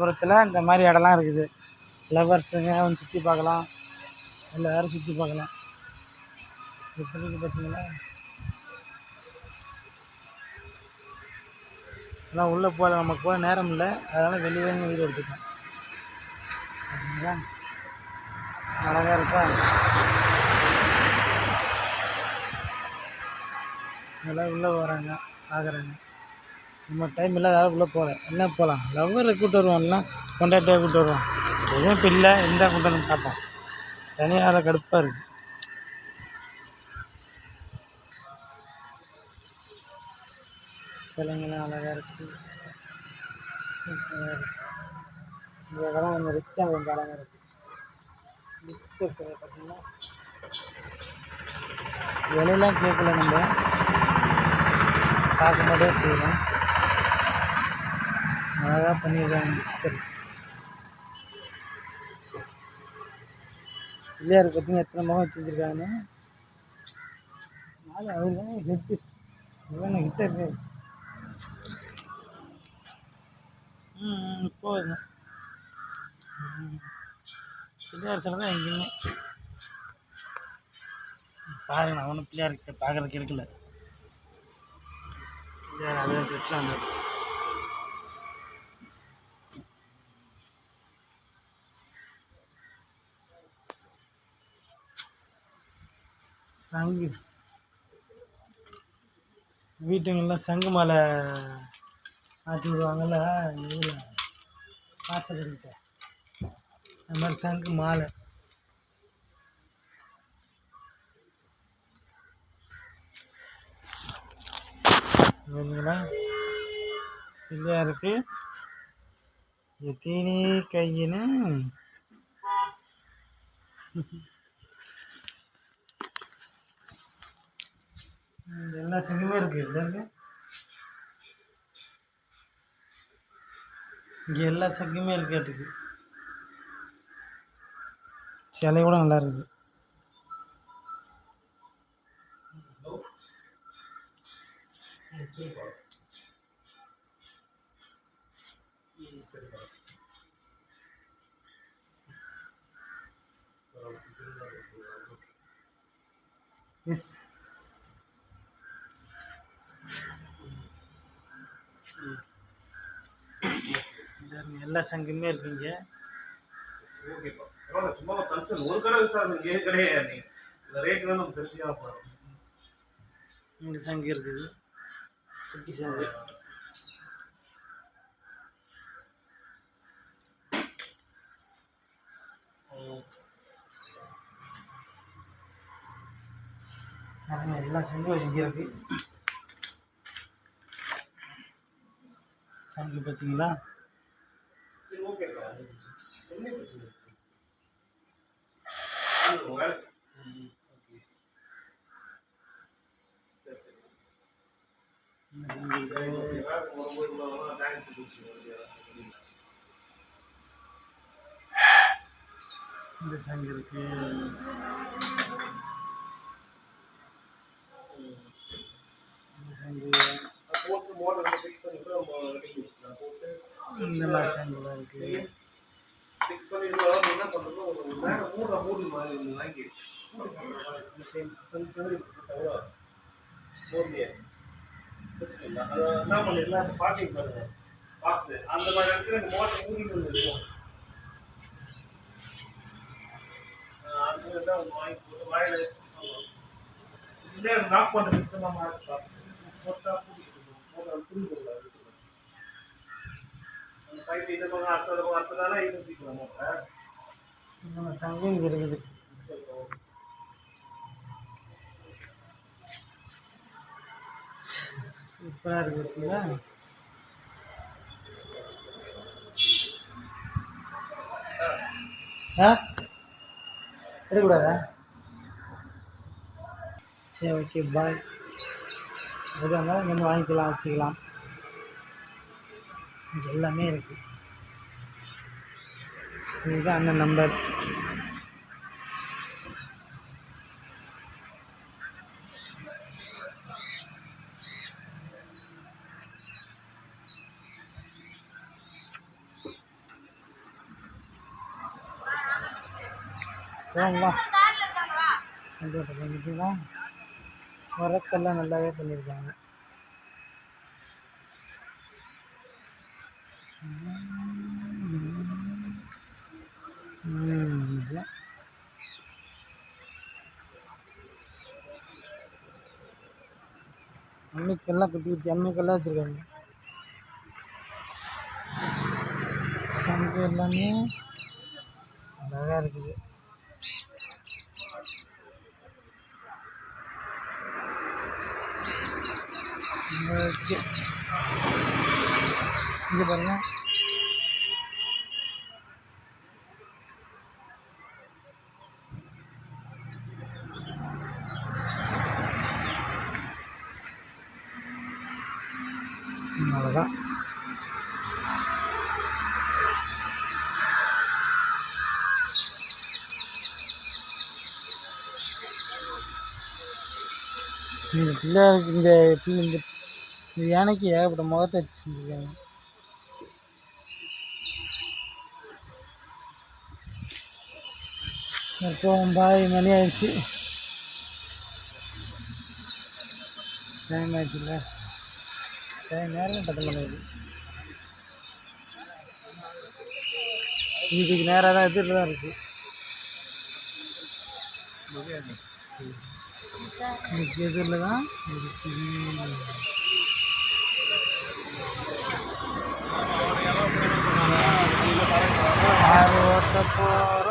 புறத்தில் இந்த மாதிரி இடம்லாம் இருக்குது. லவர்ஸுங்க வந்து சுற்றி பார்க்கலாம். எல்லோரும் சுற்றி பார்க்கலாம். இப்போதைக்கு பார்த்தீங்களா எல்லாம் உள்ளே போகல நமக்கு போக நேரம் இல்லை. அதனால் வெளியே வீடு எடுத்துக்கலாம். அழகாக இருக்கா? நல்லா உள்ளே வராங்க பார்க்குறாங்க நம்ம டைம் இல்லாத உள்ளே போகிறேன் என்ன போகலாம் லவ்வரை கூப்பிட்டு வருவோம் எல்லாம் கொண்டாட்டியாக கூப்பிட்டு வருவோம் எதுவும் இப்போ இல்லை. இருந்தால் கொண்டு வந்து பார்ப்போம். தனியாக கடுப்பாக இருக்குது சிலைங்களாம் அழகாக இருக்குது இந்த இடம் கொஞ்சம் ரிச்சாக கொஞ்சம் அழகாக இருக்குது புத்தர் சிலை பார்த்தீங்கன்னா விலையெல்லாம் கேட்கல நம்ம. பார்க்கும்போதே செய்வோம் அழகாக பண்ணியிருக்காங்க புத்தர் பிள்ளையார் பார்த்தீங்கன்னா எத்தனை முகம் வச்சுருக்காங்க நாலு அவங்க ஹெட்டு இவன் கிட்ட இருக்கு ம் போதுங்க பிள்ளையார் சிலை தான் எங்கேயுமே பாருங்க அவனும் பிள்ளையார் பார்க்குறதுக்கு எடுக்கல. பிள்ளையார் அதே பிரச்சனை வந்தது சங்கு. வீட்டுங்கள்லாம் சங்கு மாலை மாற்றி விடுவாங்கல்ல இதில் வாசல்கிட்ட அது மாதிரி சங்கு மாலை. பார்த்தீங்களா பிள்ளையாருக்கு எத்தனை கையின்னு இங்க எல்லா சங்குமே இருக்கு இருக்கு இங்கே எல்லா சங்குமே இருக்கு சிலை கூட நல்லா இருக்குது விசாரிச்சு ஏழு கடையே நீங்க இந்த சங்கு இருக்குது. குட்டி சங்கு. எல்லா சங்கும் இங்கே இருக்கு. சங்கு பார்த்தீங்களா? இந்த சங்கு சரி, okay. வேலைக்கு வரும்போது இவ்வளவு thanks கொடுத்து ஓகே. இந்த சங்கு இருக்கு இந்த சங்கு நான் போட்டு மோட்டர் ஃபிக்ஸ் பண்ணிட்டு நம்ம ரெடி பண்ணிக்கலாம் போட்டு இந்த மாதிரி சங்குலாம் இருக்கு ஃபிக்ஸ் பண்ணிட்டு நீ என்ன பண்றது ஒரு மேல மூணு மூடி மாதிரி ஒண்ணு வாங்கி மூடி போடுற மாதிரி இந்த same கொஞ்சம் தேடி தவிர மூடியே அது என்ன பண்ணிடலாம் அந்த பாட்டிங் பாருங்க பாக்ஸ் அந்த மாதிரி இடத்துல இந்த மோட்டர் மூடி ஒன்று இருக்கும் ஆஹ் வாங்கி போட்டு வாயில இதே நாக் பண்ணுற சிஸ்டமாக மாற்றி போட்டா மோட்டர் புரிஞ்சுக்கலாம் அந்த இந்த பக்கம் பக்கம் இது தூக்கிக்கலாம் மோட்டர் தங்கம் இங்கே இருக்குது. சூப்பராக இருக்கு பார்த்தீங்களா ஆ? எடுக்கக்கூடாதா? சரி ஓகே பாய் எதாக இருந்தாலும் வாங்கிக்கலாம் வச்சுக்கலாம். எல்லாமே இருக்குது இதுதான் அந்த நம்பர். போங்களா பண்ணிட்டீங்களா வரக்கெல்லாம் நல்லாவே பண்ணியிருக்காங்க. அம்மிக்கெல்லாம் கட்டி குட்டி அம்மிக்கெல்லாம் வச்சுருக்காங்க. சங்கு எல்லாமே அழகாக இருக்குது. இங்கே பாருங்கள் அவ்வளோதான் இந்த பிள்ளையாருக்கு இந்த பிள்ளை இந்த இந்த யானைக்கு ஏகப்பட்ட முகத்தை வச்சு செஞ்சுருக்காங்க அப்புறம் பாய் மணி ஆயிடுச்சு. டைம் ஆயிடுச்சுல்ல. நேரம் பத்து மணி இதுக்கு நேராக தான் எடுத்துகிட்டு தான் இருக்குது இதுக்கு எதிரில் தான் இருக்குது ஆறு